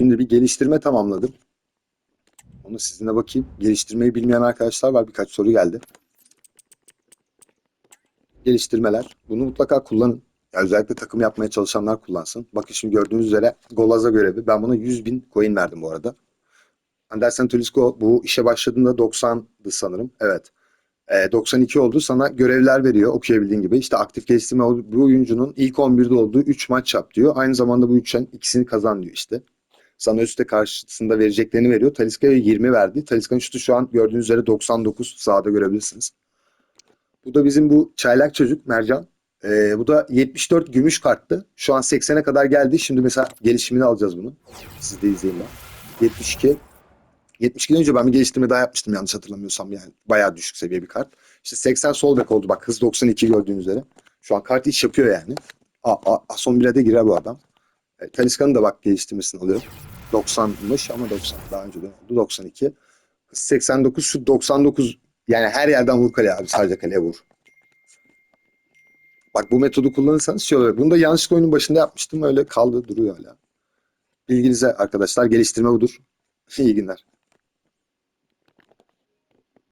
Şimdi bir geliştirme tamamladım. Onu sizinle bakayım. Geliştirmeyi bilmeyen arkadaşlar var. Birkaç soru geldi. Geliştirmeler. Bunu mutlaka kullanın. Ya özellikle takım yapmaya çalışanlar kullansın. Bakın şimdi gördüğünüz üzere Golaza görevi. Ben buna 100 bin coin verdim bu arada. Andersen Talisco bu işe başladığında 90'dı sanırım. Evet. Ee, 92 oldu. Sana görevler veriyor okuyabildiğin gibi. İşte aktif geliştirme bu oyuncunun ilk 11'de olduğu 3 maç yap diyor. Aynı zamanda bu 3'ten ikisini kazan diyor işte. Sana üstte karşısında vereceklerini veriyor. Talisca'ya 20 verdi. Talisca'nın şutu şu an gördüğünüz üzere 99 sağda görebilirsiniz. Bu da bizim bu çaylak çocuk Mercan. Ee, bu da 74 gümüş karttı. Şu an 80'e kadar geldi. Şimdi mesela gelişimini alacağız bunu. Siz de izleyin ben. 72. 72'den önce ben bir geliştirme daha yapmıştım yanlış hatırlamıyorsam yani. Bayağı düşük seviye bir kart. İşte 80 sol bek oldu bak hız 92 gördüğünüz üzere. Şu an kart iş yapıyor yani. Aa, aa, son 1'e de girer bu adam. Talisca'nın da bak geliştirmesini alıyorum. 90'mış ama 90 daha önce de oldu 92. Hız 89 şu 99 yani her yerden vur kaleye abi sadece kaleye vur. Bak bu metodu kullanırsanız şey oluyor. Bunu da yanlışlıkla oyunun başında yapmıştım öyle kaldı duruyor hala. Bilginize arkadaşlar geliştirme budur. İyi günler.